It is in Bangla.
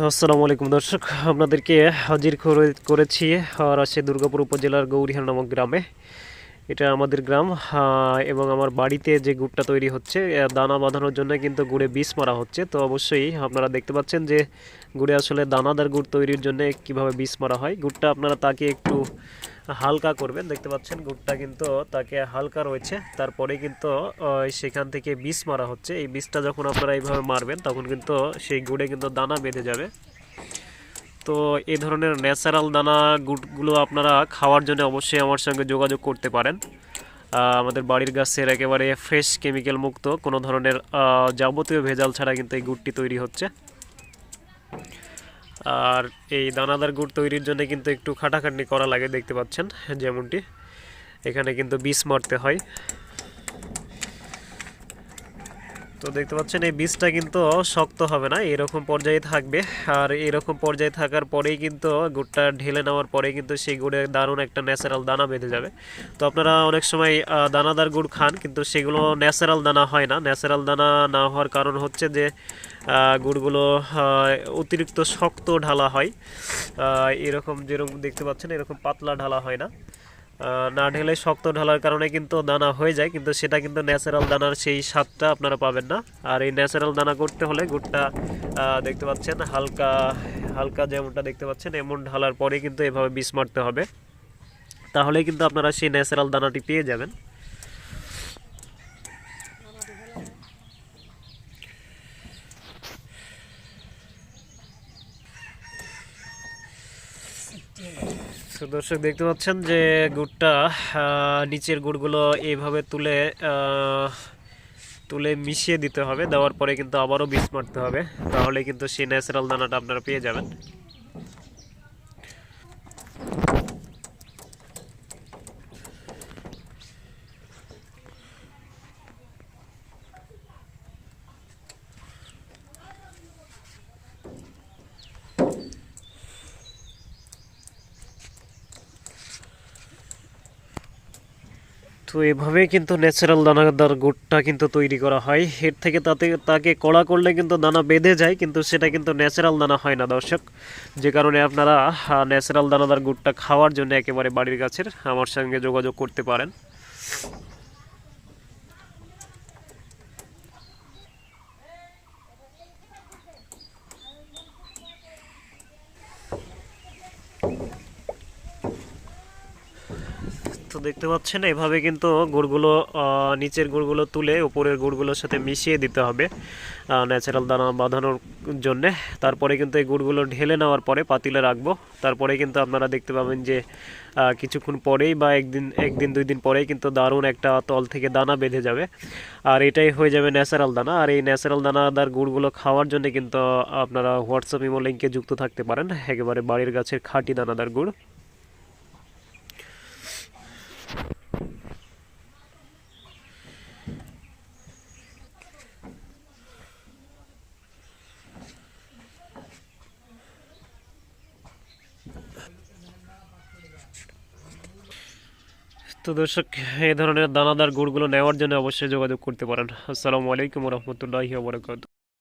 আসসালামু আলাইকুম দর্শক আপনাদেরকে হাজির করে- করেছি রাজশাহী দুর্গাপুর উপজেলার গৌরীহার নামক গ্রামে। এটা আমাদের গ্রাম এবং আমার বাড়িতে যে গুড়টা তৈরি হচ্ছে দানা বাঁধানোর জন্য কিন্তু গুড়ে বিষ মারা হচ্ছে। তো অবশ্যই আপনারা দেখতে পাচ্ছেন যে গুড়ে আসলে দানাদার গুড় তৈরির জন্য কীভাবে বিষ মারা হয়। গুড়টা আপনারা তাকে একটু হালকা করবেন। দেখতে পাচ্ছেন গুড়টা কিন্তু তাকে হালকা রয়েছে। তারপরে কিন্তু সেখান থেকে বিষ মারা হচ্ছে। এই বিষটা যখন আপনারা এইভাবে মারবেন, তখন কিন্তু সেই গুড়ে কিন্তু দানা বেঁধে যাবে। তো এই ধরনের ন্যাচারাল দানা গুড়গুলো আপনারা খাওয়ার জন্য অবশ্যই আমার সঙ্গে যোগাযোগ করতে পারেন। আমাদের বাড়ির গাছের একেবারে ফ্রেশ কেমিক্যাল মুক্ত, কোনো ধরনের যাবতীয় ভেজাল ছাড়া কিন্তু এই গুড়টি তৈরি হচ্ছে। আর এই দানাদার গুড় তৈরির জন্য কিন্তু একটু খাটাখাটনি করা লাগে, দেখতে পাচ্ছেন, যেমনটি। এখানে কিন্তু বিষ মারতে হয়। তো দেখতে পাচ্ছেন, এই বীজটা কিন্তু শক্ত হবে না, এরকম পর্যায়ে থাকবে। আর এরকম পর্যায়ে থাকার পরেই কিন্তু গুড়টা ঢেলে নেওয়ার পরে কিন্তু সেই গুড়ে দারুণ একটা ন্যাচারাল দানা বেঁধে যাবে। তো আপনারা অনেক সময় দানাদার গুড় খান, কিন্তু সেগুলো ন্যাচারাল দানা হয় না। ন্যাচারাল দানা না হওয়ার কারণ হচ্ছে যে গুড়গুলো অতিরিক্ত শক্ত ঢালা হয়। এরকম যেরকম দেখতে পাচ্ছেন, এরকম পাতলা ঢালা হয় না। না ঢেলে শক্ত ঢালার কারণে কিন্তু দানা হয়ে যায়, কিন্তু সেটা কিন্তু ন্যাচারাল দানার সেই স্বাদটা আপনারা পাবেন না। আর এই ন্যাচারাল দানা করতে হলে গুড়টা দেখতে পাচ্ছেন, হালকা হালকা যেমনটা দেখতে পাচ্ছেন, এমন ঢালার পরে কিন্তু এভাবে বিষ মারতে হবে। তাহলে কিন্তু আপনারা সেই ন্যাচারাল দানাটি পেয়ে যাবেন। তো দর্শক দেখতে পাচ্ছেন যে গুড়টা নিচের গুড়গুলো এইভাবে তুলে তুলে মিশিয়ে দিতে হবে। দেওয়ার পরে কিন্তু আবারও বিষ মারতে হবে। তাহলে কিন্তু সেই ন্যাচারাল দানাটা আপনারা পেয়ে যাবেন। তো এভাবেই কিন্তু ন্যাচারাল দানাদার গুড়টা কিন্তু তৈরি করা হয়। এর থেকে তাতে, তাকে কড়া করলে কিন্তু দানা বেঁধে যায়, কিন্তু সেটা কিন্তু ন্যাচারাল দানা হয় না, দর্শক। যে কারণে আপনারা ন্যাচারাল দানাদার গুড়টা খাওয়ার জন্য একেবারে বাড়ির গাছের আমার সঙ্গে যোগাযোগ করতে পারেন। তো দেখতে পাচ্ছেন, এভাবে কিন্তু গুড়গুলো নিচের গুড়গুলো তুলে উপরের গুড়গুলোর সাথে মিশিয়ে দিতে হবে ন্যাচারাল দানা বাঁধানোর জন্যে। তারপরে কিন্তু এই গুড়গুলো ঢেলে নেওয়ার পরে পাতিলে রাখব। তারপরে কিন্তু আপনারা দেখতে পাবেন যে কিছুক্ষণ পরেই বা একদিন একদিন, দুই দিন পরেই কিন্তু দারুণ একটা তল থেকে দানা বেঁধে যাবে। আর এটাই হয়ে যাবে ন্যাচারাল দানা। আর এই ন্যাচারাল দানাদার গুড়গুলো খাওয়ার জন্য কিন্তু আপনারা হোয়াটসঅ্যাপ, ইমো লিঙ্কে যুক্ত থাকতে পারেন। একেবারে বাড়ির গাছের খাঁটি দানাদার গুড়। তো দর্শক এই ধরনের দানাদার গুড়গুলো নেওয়ার জন্য অবশ্যই যোগাযোগ করতে পারেন। আসসালামু আলাইকুম রহমতুল্লাহি ওবরাকাতুহু